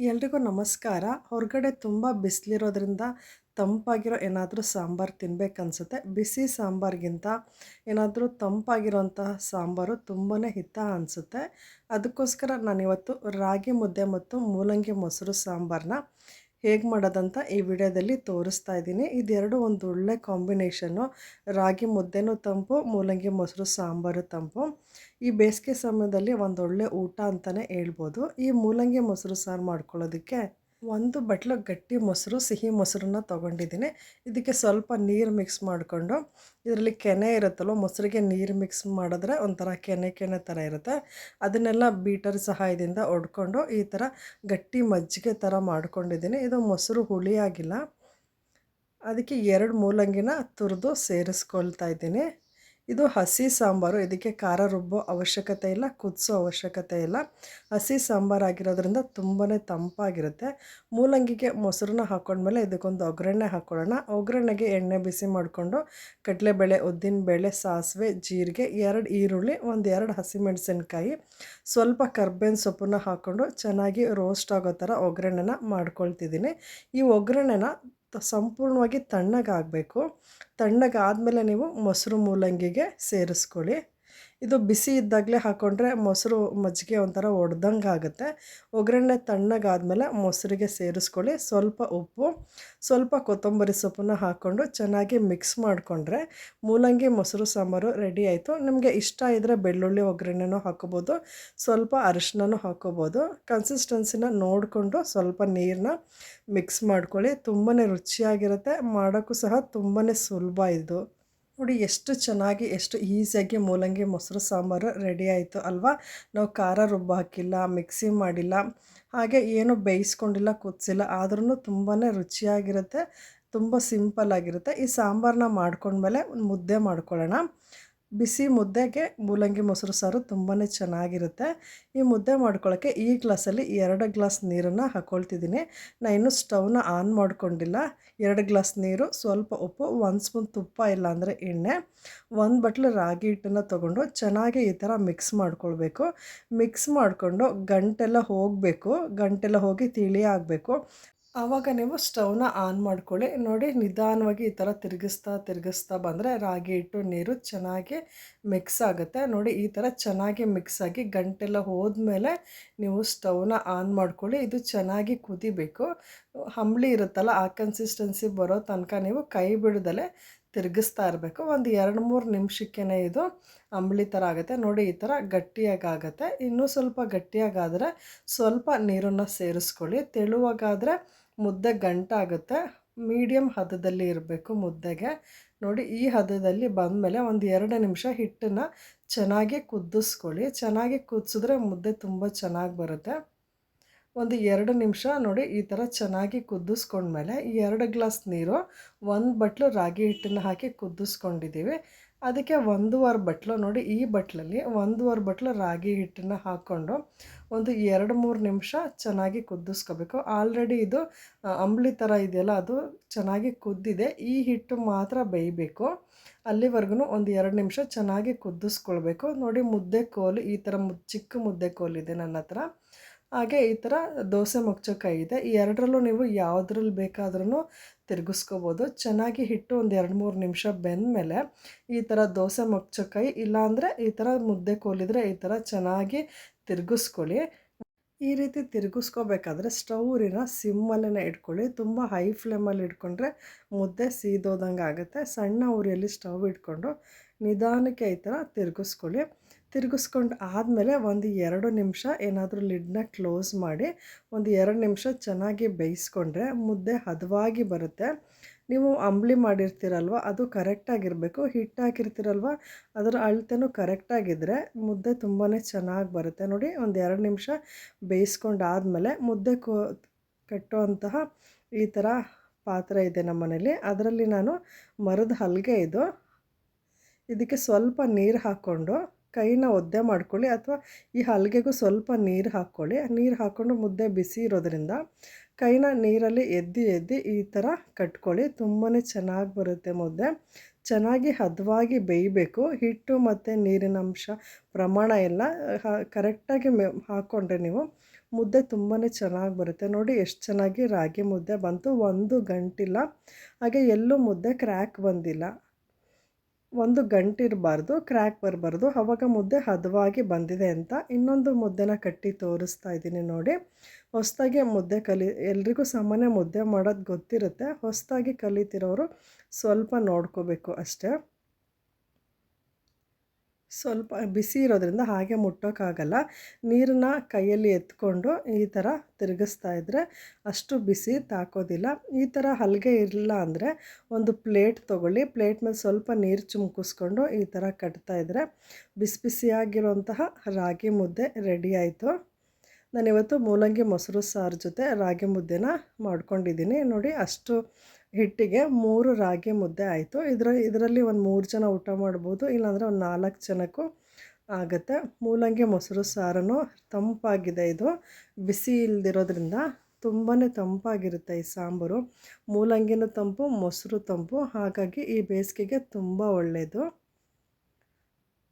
ಎಲ್ರಿಗೂ ನಮಸ್ಕಾರ. ಹೊರಗಡೆ ತುಂಬ ಬಿಸಿಲಿರೋದ್ರಿಂದ ತಂಪಾಗಿರೋ ಏನಾದರೂ ಸಾಂಬಾರು ತಿನ್ಬೇಕನ್ಸುತ್ತೆ. ಬಿಸಿ ಸಾಂಬಾರಿಗಿಂತ ಏನಾದರೂ ತಂಪಾಗಿರೋಂತಹ ಸಾಂಬಾರು ತುಂಬಾ ಹಿತ ಅನಿಸುತ್ತೆ. ಅದಕ್ಕೋಸ್ಕರ ನಾನಿವತ್ತು ರಾಗಿ ಮುದ್ದೆ ಮತ್ತು ಮೂಲಂಗಿ ಮೊಸರು ಸಾಂಬಾರನ್ನ ಹೇಗೆ ಮಾಡೋದಂತ ಈ ವಿಡಿಯೋದಲ್ಲಿ ತೋರಿಸ್ತಾ ಇದ್ದೀನಿ. ಇದೆರಡು ಒಂದು ಒಳ್ಳೆ ಕಾಂಬಿನೇಷನ್ನು ರಾಗಿ ಮುದ್ದೆನೂ ತಂಪು, ಮೂಲಂಗಿ ಮೊಸರು, ಸಾಂಬಾರು ತಂಪು. ಈ ಬೇಸಿಗೆ ಸಮಯದಲ್ಲಿ ಒಂದೊಳ್ಳೆ ಊಟ ಅಂತಲೇ ಹೇಳ್ಬೋದು. ಈ ಮೂಲಂಗಿ ಮೊಸರು ಸಾರು ಮಾಡ್ಕೊಳ್ಳೋದಕ್ಕೆ ಒಂದು ಬಟ್ಲು ಗಟ್ಟಿ ಮೊಸರು, ಸಿಹಿ ಮೊಸರನ್ನ ತೊಗೊಂಡಿದ್ದೀನಿ. ಇದಕ್ಕೆ ಸ್ವಲ್ಪ ನೀರು ಮಿಕ್ಸ್ ಮಾಡಿಕೊಂಡು, ಇದರಲ್ಲಿ ಕೆನೆ ಇರುತ್ತಲ್ಲೋ ಮೊಸರಿಗೆ ನೀರು ಮಿಕ್ಸ್ ಮಾಡಿದ್ರೆ ಒಂಥರ ಕೆನೆ ಕೆನೆ ಥರ ಇರುತ್ತೆ. ಅದನ್ನೆಲ್ಲ ಬೀಟರ್ ಸಹಾಯದಿಂದ ಒಡ್ಕೊಂಡು ಈ ಥರ ಗಟ್ಟಿ ಮಜ್ಜಿಗೆ ಥರ ಮಾಡ್ಕೊಂಡಿದ್ದೀನಿ. ಇದು ಮೊಸರು ಹುಳಿಯಾಗಿಲ್ಲ. ಅದಕ್ಕೆ ಎರಡು ಮೂಲಂಗಿನ ತುರಿದು ಸೇರಿಸ್ಕೊಳ್ತಾ ಇದ್ದೀನಿ. ಇದು ಹಸಿ ಸಾಂಬಾರು. ಇದಕ್ಕೆ ಖಾರ ರುಬ್ಬೋ ಅವಶ್ಯಕತೆ ಇಲ್ಲ, ಕುದಿಸೋ ಅವಶ್ಯಕತೆ ಇಲ್ಲ. ಹಸಿ ಸಾಂಬಾರು ಆಗಿರೋದ್ರಿಂದ ತುಂಬಾ ತಂಪಾಗಿರುತ್ತೆ. ಮೂಲಂಗಿಗೆ ಮೊಸರನ್ನ ಹಾಕೊಂಡ್ಮೇಲೆ ಇದಕ್ಕೊಂದು ಒಗ್ಗರಣೆ ಹಾಕ್ಕೊಳ್ಳೋಣ ಒಗ್ಗರಣೆಗೆ ಎಣ್ಣೆ ಬಿಸಿ ಮಾಡಿಕೊಂಡು ಕಡಲೆಬೇಳೆ, ಉದ್ದಿನಬೇಳೆ, ಸಾಸಿವೆ, ಜೀರಿಗೆ, ಎರಡು ಈರುಳ್ಳಿ, ಒಂದು ಎರಡು ಹಸಿಮೆಣಸಿನ್ಕಾಯಿ, ಸ್ವಲ್ಪ ಕರ್ಬೇವಿನ ಸೊಪ್ಪನ್ನ ಹಾಕ್ಕೊಂಡು ಚೆನ್ನಾಗಿ ರೋಸ್ಟ್ ಆಗೋ ಥರ ಒಗ್ಗರಣೆನ ಮಾಡ್ಕೊಳ್ತಿದ್ದೀನಿ. ಈ ಒಗ್ಗರಣೆನ ಸಂಪೂರ್ಣವಾಗಿ ತಣ್ಣಗಾಗಬೇಕು. ತಣ್ಣಗಾದಮೇಲೆ ನೀವು ಮೊಸರು ಮೂಲಂಗಿಗೆ ಸೇರಿಸ್ಕೊಳ್ಳಿ. ಇದು ಬಿಸಿ ಇದ್ದಾಗಲೇ ಹಾಕ್ಕೊಂಡ್ರೆ ಮೊಸರು ಮಜ್ಜಿಗೆ ಒಂಥರ ಒಡ್ದಂಗೆ ಆಗುತ್ತೆ. ಒಗ್ಗರಣೆ ತಣ್ಣಗಾದಮೇಲೆ ಮೊಸರಿಗೆ ಸೇರಿಸ್ಕೊಳ್ಳಿ. ಸ್ವಲ್ಪ ಉಪ್ಪು, ಸ್ವಲ್ಪ ಕೊತ್ತಂಬರಿ ಸೊಪ್ಪನ್ನು ಹಾಕ್ಕೊಂಡು ಚೆನ್ನಾಗಿ ಮಿಕ್ಸ್ ಮಾಡಿಕೊಂಡ್ರೆ ಮೂಲಂಗಿ, ಮೊಸರು, ಸಾಂಬಾರು ರೆಡಿ ಆಯಿತು. ನಿಮಗೆ ಇಷ್ಟ ಇದ್ದರೆ ಬೆಳ್ಳುಳ್ಳಿ ಒಗ್ಗರಣೆನೂ ಹಾಕೋಬೋದು ಸ್ವಲ್ಪ ಅರಿಶಿನೂ ಹಾಕೋಬೋದು ಕನ್ಸಿಸ್ಟೆನ್ಸಿನ ನೋಡಿಕೊಂಡು ಸ್ವಲ್ಪ ನೀರನ್ನ ಮಿಕ್ಸ್ ಮಾಡ್ಕೊಳ್ಳಿ. ತುಂಬಾ ರುಚಿಯಾಗಿರುತ್ತೆ. ಮಾಡೋಕ್ಕೂ ಸಹ ತುಂಬಾ ಸುಲಭ ಇದು. ನೋಡಿ ಎಷ್ಟು ಚೆನ್ನಾಗಿ, ಎಷ್ಟು ಈಸಿಯಾಗಿ ಮೂಲಂಗಿ, ಮೊಸರು, ಸಾಂಬಾರು ರೆಡಿ ಆಯಿತು ಅಲ್ವಾ? ನಾವು ಖಾರ ರುಬ್ಬ ಹಾಕಿಲ್ಲ ಮಿಕ್ಸಿ ಮಾಡಿಲ್ಲ, ಹಾಗೆ ಏನು ಬೇಯಿಸ್ಕೊಂಡಿಲ್ಲ ಕುದಿಸಿಲ್ಲ ಆದ್ರೂ ತುಂಬಾ ರುಚಿಯಾಗಿರುತ್ತೆ, ತುಂಬ ಸಿಂಪಲ್ಲಾಗಿರುತ್ತೆ ಈ ಸಾಂಬಾರನ್ನ ಮಾಡ್ಕೊಂಡ್ಮೇಲೆ ಒಂದು ಮುದ್ದೆ ಮಾಡ್ಕೊಳ್ಳೋಣ. ಬಿಸಿ ಮುದ್ದೆಗೆ ಮೂಲಂಗಿ ಮೊಸರು ಸಾರು ತುಂಬಾ ಚೆನ್ನಾಗಿರುತ್ತೆ. ಈ ಮುದ್ದೆ ಮಾಡ್ಕೊಳ್ಳೋಕ್ಕೆ ಈ ಗ್ಲಾಸಲ್ಲಿ ಎರಡು ಗ್ಲಾಸ್ ನೀರನ್ನು ಹಾಕ್ಕೊಳ್ತಿದ್ದೀನಿ ನಾನು ಇನ್ನೂ ಸ್ಟವ್ನ ಆನ್ ಮಾಡ್ಕೊಂಡಿಲ್ಲ. ಎರಡು ಗ್ಲಾಸ್ ನೀರು, ಸ್ವಲ್ಪ ಉಪ್ಪು, ಒಂದು ಸ್ಪೂನ್ ತುಪ್ಪ ಇಲ್ಲಾಂದರೆ ಎಣ್ಣೆ, ಒಂದು ಬಟ್ಲು ರಾಗಿ ಹಿಟ್ಟನ್ನು ತೊಗೊಂಡು ಚೆನ್ನಾಗಿ ಈ ಥರ ಮಿಕ್ಸ್ ಮಾಡ್ಕೊಳ್ಬೇಕು. ಮಿಕ್ಸ್ ಮಾಡಿಕೊಂಡು ಗಂಟೆಲ್ಲ ಹೋಗಬೇಕು. ಗಂಟೆಲ್ಲ ಹೋಗಿ ತಿಳಿ ಆಗಬೇಕು. ಆವಾಗ ನೀವು ಸ್ಟವ್ನ ಆನ್ ಮಾಡ್ಕೊಳ್ಳಿ. ನೋಡಿ, ನಿಧಾನವಾಗಿ ಈ ಥರ ತಿರುಗಿಸ್ತಾ ತಿರುಗಿಸ್ತಾ ಬಂದರೆ ರಾಗಿ ಹಿಟ್ಟು, ನೀರು ಚೆನ್ನಾಗಿ ಮಿಕ್ಸ್ ಆಗುತ್ತೆ. ನೋಡಿ, ಈ ಥರ ಚೆನ್ನಾಗಿ ಮಿಕ್ಸ್ ಆಗಿ ಗಂಟೆಲ್ಲ ಹೋದ್ಮೇಲೆ ನೀವು ಸ್ಟವ್ನ ಆನ್ ಮಾಡ್ಕೊಳ್ಳಿ. ಇದು ಚೆನ್ನಾಗಿ ಕುದಿಬೇಕು. ಹಂಬಳಿ ಇರುತ್ತಲ್ಲ, ಆ ಕನ್ಸಿಸ್ಟೆನ್ಸಿ ಬರೋ ತನಕ ನೀವು ಕೈ ಬಿಡದಲ್ಲೇ ತಿರುಗಿಸ್ತಾ ಇರಬೇಕು. ಒಂದು ಎರಡು ಮೂರು ನಿಮಿಷಕ್ಕೇ ಇದು ಅಂಬಳಿ ಥರ ಆಗುತ್ತೆ. ನೋಡಿ, ಈ ಥರ ಗಟ್ಟಿಯಾಗುತ್ತೆ ಇನ್ನೂ ಸ್ವಲ್ಪ ಗಟ್ಟಿಯಾಗಾದರೆ ಸ್ವಲ್ಪ ನೀರನ್ನು ಸೇರಿಸ್ಕೊಳ್ಳಿ. ತೆಳುವಾಗಾದರೆ ಮುದ್ದೆ ಗಂಟಾಗುತ್ತೆ ಮೀಡಿಯಮ್ ಹದದಲ್ಲಿ ಇರಬೇಕು ಮುದ್ದೆಗೆ. ನೋಡಿ, ಈ ಹದದಲ್ಲಿ ಬಂದಮೇಲೆ ಒಂದು ಎರಡು ನಿಮಿಷ ಹಿಟ್ಟನ್ನು ಚೆನ್ನಾಗಿ ಕುದಿಸ್ಕೊಳ್ಳಿ. ಚೆನ್ನಾಗಿ ಕುದಿಸಿದ್ರೆ ಮುದ್ದೆ ತುಂಬ ಚೆನ್ನಾಗಿ ಬರುತ್ತೆ. ಒಂದು ಎರಡು ನಿಮಿಷ ನೋಡಿ, ಈ ಥರ ಚೆನ್ನಾಗಿ ಕುದಿಸ್ಕೊಂಡ್ಮೇಲೆ ಎರಡು ಗ್ಲಾಸ್ ನೀರು ಒಂದು ಬಟ್ಲು ರಾಗಿ ಹಿಟ್ಟನ್ನು ಹಾಕಿ ಕುದಿಸ್ಕೊಂಡಿದ್ದೀವಿ. ಅದಕ್ಕೆ ಒಂದೂವರೆ ಬಟ್ಲು ನೋಡಿ, ಈ ಬಟ್ಲಲ್ಲಿ ಒಂದೂವರೆ ಬಟ್ಲು ರಾಗಿ ಹಿಟ್ಟನ್ನು ಹಾಕ್ಕೊಂಡು ಒಂದು ಎರಡು ಮೂರು ನಿಮಿಷ ಚೆನ್ನಾಗಿ ಕುದಿಸ್ಕೋಬೇಕು. ಆಲ್ರೆಡಿ ಇದು ಅಂಬ್ಲಿ ಥರ ಇದೆಯಲ್ಲ, ಅದು ಚೆನ್ನಾಗಿ ಕುದ್ದಿದೆ. ಈ ಹಿಟ್ಟು ಮಾತ್ರ ಬೇಯಬೇಕು. ಅಲ್ಲಿವರೆಗೂ ಒಂದು ಎರಡು ನಿಮಿಷ ಚೆನ್ನಾಗಿ ಕುದಿಸ್ಕೊಳ್ಬೇಕು. ನೋಡಿ ಮುದ್ದೆ ಕೋಲು, ಈ ಥರ ಮು, ಚಿಕ್ಕ ಮುದ್ದೆ ಕೋಲಿದೆ ನನ್ನ ಹತ್ರ. ಹಾಗೆ ಈ ಥರ ದೋಸೆ ಮುಗ್ಚೋಕಾಯಿ ಇದೆ. ಈ ಎರಡರಲ್ಲೂ ನೀವು ಯಾವುದ್ರಲ್ಲಿ ಬೇಕಾದ್ರೂ ತಿರುಗಿಸ್ಕೋಬೋದು. ಚೆನ್ನಾಗಿ ಹಿಟ್ಟು ಒಂದು ಎರಡು ಮೂರು ನಿಮಿಷ ಬೆಂದಮೇಲೆ ಈ ಥರ ದೋಸೆ ಮೊಗ್ಚೋಕಾಯಿ ಇಲ್ಲಾಂದರೆ ಈ ಥರ ಮುದ್ದೆ ಕೋಲಿದ್ರೆ ಈ ಥರ ಚೆನ್ನಾಗಿ ತಿರುಗಿಸ್ಕೊಳ್ಳಿ. ಈ ರೀತಿ ತಿರುಗಿಸ್ಕೋಬೇಕಾದ್ರೆ ಸ್ಟೌರಿನ ಸಿಮ್ಮಲ್ಲೇ ಇಟ್ಕೊಳ್ಳಿ. ತುಂಬ ಹೈ ಫ್ಲೇಮಲ್ಲಿ ಇಟ್ಕೊಂಡ್ರೆ ಮುದ್ದೆ ಸೀದೋದಂಗೆ ಆಗುತ್ತೆ ಸಣ್ಣ ಉರಿಯಲ್ಲಿ ಸ್ಟವ್ ಇಟ್ಕೊಂಡು ನಿಧಾನಕ್ಕೆ ಈ ಥರ ತಿರುಗಿಸ್ಕೊಳ್ಳಿ. ತಿರುಗಿಸ್ಕೊಂಡು ಆದಮೇಲೆ ಒಂದು ಎರಡು ನಿಮಿಷ ಏನಾದರೂ ಲಿಡ್ನ ಕ್ಲೋಸ್ ಮಾಡಿ ಒಂದು ಎರಡು ನಿಮಿಷ ಚೆನ್ನಾಗಿ ಬೇಯಿಸ್ಕೊಂಡ್ರೆ ಮುದ್ದೆ ಹದವಾಗಿ ಬರುತ್ತೆ. ನೀವು ಅಂಬ್ಲಿ ಮಾಡಿರ್ತೀರಲ್ವ, ಅದು ಕರೆಕ್ಟಾಗಿರಬೇಕು. ಹಿಟ್ಟು ಹಾಕಿರ್ತೀರಲ್ವ, ಅದರ ಅಳತೆನೂ ಕರೆಕ್ಟಾಗಿದ್ದರೆ ಮುದ್ದೆ ತುಂಬಾ ಚೆನ್ನಾಗಿ ಬರುತ್ತೆ. ನೋಡಿ, ಒಂದು ಎರಡು ನಿಮಿಷ ಬೇಯಿಸ್ಕೊಂಡಾದಮೇಲೆ ಮುದ್ದೆ ಕೋ, ಕಟ್ಟುವಂತಹ ಈ ಥರ ಪಾತ್ರೆ ಇದೆ ನಮ್ಮ ಮನೇಲಿ. ಅದರಲ್ಲಿ ನಾನು ಮರದ ಹಲ್ಗೆ ಇದು. ಇದಕ್ಕೆ ಸ್ವಲ್ಪ ನೀರು ಹಾಕ್ಕೊಂಡು ಕೈನ ಒದ್ದೆ ಮಾಡ್ಕೊಳ್ಳಿ ಅಥವಾ ಈ ಹಲ್ಗೆಗೂ ಸ್ವಲ್ಪ ನೀರು ಹಾಕ್ಕೊಳ್ಳಿ. ನೀರು ಹಾಕ್ಕೊಂಡು ಮುದ್ದೆ ಬಿಸಿ ಇರೋದ್ರಿಂದ ಕೈನ ನೀರಲ್ಲಿ ಎದ್ದು ಎದ್ದು ಈ ಥರ ಕಟ್ಕೊಳ್ಳಿ. ತುಂಬಾ ಚೆನ್ನಾಗಿ ಬರುತ್ತೆ ಮುದ್ದೆ. ಚೆನ್ನಾಗಿ ಹದವಾಗಿ ಬೇಯಬೇಕು. ಹಿಟ್ಟು ಮತ್ತು ನೀರಿನ ಅಂಶ ಪ್ರಮಾಣ ಎಲ್ಲ ಕರೆಕ್ಟಾಗಿ ಮೆ ಹಾಕ್ಕೊಂಡ್ರೆ ನೀವು ಮುದ್ದೆ ತುಂಬಾ ಚೆನ್ನಾಗಿ ಬರುತ್ತೆ. ನೋಡಿ ಎಷ್ಟು ಚೆನ್ನಾಗಿ ರಾಗಿ ಮುದ್ದೆ ಬಂತು. ಒಂದು ಗಂಟಿಲ್ಲ. ಹಾಗೆ ಎಲ್ಲೂ ಮುದ್ದೆ ಕ್ರ್ಯಾಕ್ ಬಂದಿಲ್ಲ. ಒಂದು ಗಂಟಿರಬಾರ್ದು ಕ್ರ್ಯಾಕ್ ಬರಬಾರ್ದು, ಅವಾಗ ಮುದ್ದೆ ಹದವಾಗಿ ಬಂದಿದೆ ಅಂತ ಇನ್ನೊಂದು ಮುದ್ದೆನ ಕಟ್ಟಿ ತೋರಿಸ್ತಾ ಇದ್ದೀನಿ ನೋಡಿ. ಹೊಸದಾಗಿ ಮುದ್ದೆ ಕಲಿ, ಎಲ್ರಿಗೂ ಸಾಮಾನ್ಯ ಮುದ್ದೆ ಮಾಡೋದು ಗೊತ್ತಿರುತ್ತೆ. ಹೊಸದಾಗಿ ಕಲಿತಿರೋರು ಸ್ವಲ್ಪ ನೋಡ್ಕೋಬೇಕು ಅಷ್ಟೇ. ಸ್ವಲ್ಪ ಬಿಸಿ ಇರೋದ್ರಿಂದ ಹಾಗೆ ಮುಟ್ಟೋಕ್ಕಾಗಲ್ಲ. ನೀರನ್ನ ಕೈಯಲ್ಲಿ ಎತ್ಕೊಂಡು ಈ ಥರ ತಿರುಗಿಸ್ತಾ ಇದ್ದರೆ ಅಷ್ಟು ಬಿಸಿ ತಾಕೋದಿಲ್ಲ. ಈ ಥರ ಹಲ್ಗೆ ಇರಲಿಲ್ಲ ಅಂದರೆ ಒಂದು ಪ್ಲೇಟ್ ತೊಗೊಳ್ಳಿ. ಪ್ಲೇಟ್ ಮೇಲೆ ಸ್ವಲ್ಪ ನೀರು ಚುಮ್ಕಿಸ್ಕೊಂಡು ಈ ಥರ ಕಟ್ತಾ ಇದ್ದರೆ ಬಿಸಿ ಬಿಸಿಯಾಗಿರುವಂತಹ ರಾಗಿ ಮುದ್ದೆ ರೆಡಿ ಆಯಿತು. ನಾನಿವತ್ತು ಮೂಲಂಗಿ ಮೊಸರು ಸಾರು ಜೊತೆ ರಾಗಿ ಮುದ್ದೆನ ಮಾಡ್ಕೊಂಡಿದ್ದೀನಿ. ನೋಡಿ ಅಷ್ಟು ಹಿಟ್ಟಿಗೆ ಮೂರು ರಾಗಿ ಮುದ್ದೆ ಆಯಿತು. ಇದರ, ಇದರಲ್ಲಿ ಒಂದು ಮೂರು ಜನ ಊಟ ಮಾಡ್ಬೋದು, ಇಲ್ಲಾಂದರೆ ಒಂದು ನಾಲ್ಕು ಜನಕ್ಕೂ ಆಗುತ್ತೆ. ಮೂಲಂಗಿ, ಮೊಸರು, ಸಾರನು ತಂಪಾಗಿದೆ ಇದು. ಬಿಸಿ ಇಲ್ದಿರೋದ್ರಿಂದ ತುಂಬಾ ತಂಪಾಗಿರುತ್ತೆ ಈ ಸಾಂಬಾರು. ಮೂಲಂಗಿನೂ ತಂಪು, ಮೊಸರು ತಂಪು, ಹಾಗಾಗಿ ಈ ಬೇಸಿಗೆಗೆ ತುಂಬ ಒಳ್ಳೆಯದು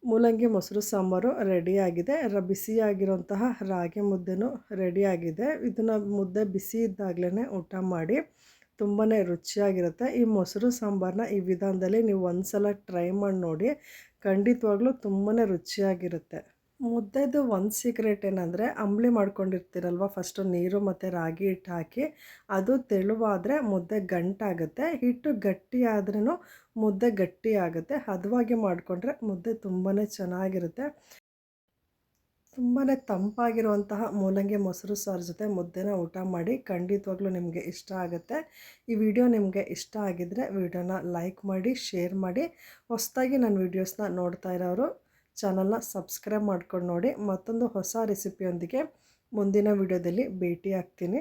ಮೂಲಂಗಿ, ಮೊಸರು, ಸಾಂಬಾರು ರೆಡಿಯಾಗಿದೆ ರ ಬಿಸಿಯಾಗಿರುವಂತಹ ರಾಗಿ ಮುದ್ದೆನೂ ರೆಡಿಯಾಗಿದೆ ಇದನ್ನು ಮುದ್ದೆ ಬಿಸಿ ಇದ್ದಾಗಲೇ ಊಟ ಮಾಡಿ ತುಂಬಾ ರುಚಿಯಾಗಿರುತ್ತೆ. ಈ ಮೊಸರು ಸಾಂಬಾರನ್ನ ಈ ವಿಧಾನದಲ್ಲಿ ನೀವು ಒಂದು ಸಲ ಟ್ರೈ ಮಾಡಿ ನೋಡಿ, ಖಂಡಿತವಾಗ್ಲೂ ತುಂಬಾ ರುಚಿಯಾಗಿರುತ್ತೆ. ಮುದ್ದೆದು ಒಂದು ಸೀಕ್ರೆಟ್ ಏನಂದರೆ, ಅಂಬ್ಲಿ ಮಾಡ್ಕೊಂಡಿರ್ತೀರಲ್ವ ಫಸ್ಟು ನೀರು ಮತ್ತು ರಾಗಿ ಹಿಟ್ಟು ಹಾಕಿ, ಅದು ತೆಳುವಾದರೆ ಮುದ್ದೆ ಗಂಟಾಗುತ್ತೆ. ಹಿಟ್ಟು ಗಟ್ಟಿ ಆದ್ರೂ ಮುದ್ದೆ ಗಟ್ಟಿ ಆಗುತ್ತೆ. ಹದವಾಗಿ ಮಾಡಿಕೊಂಡ್ರೆ ಮುದ್ದೆ ತುಂಬಾ ಚೆನ್ನಾಗಿರುತ್ತೆ. ತುಂಬಾ ತಂಪಾಗಿರುವಂತಹ ಮೂಲಂಗಿ ಮೊಸರು ಸಾರು ಜೊತೆ ಮುದ್ದೆನ ಊಟ ಮಾಡಿ ಖಂಡಿತವಾಗ್ಲೂ ನಿಮಗೆ ಇಷ್ಟ ಆಗುತ್ತೆ. ಈ ವಿಡಿಯೋ ನಿಮಗೆ ಇಷ್ಟ ಆಗಿದ್ದರೆ ವಿಡಿಯೋನ ಲೈಕ್ ಮಾಡಿ, ಶೇರ್ ಮಾಡಿ. ಹೊಸದಾಗಿ ನನ್ನ ವೀಡಿಯೋಸ್ನ ನೋಡ್ತಾ ಇರೋರು ಚಾನಲ್ನ ಸಬ್ಸ್ಕ್ರೈಬ್ ಮಾಡ್ಕೊಂಡು ನೋಡಿ. ಮತ್ತೊಂದು ಹೊಸ ರೆಸಿಪಿಯೊಂದಿಗೆ ಮುಂದಿನ ವಿಡಿಯೋದಲ್ಲಿ ಭೇಟಿ ಆಗ್ತೀನಿ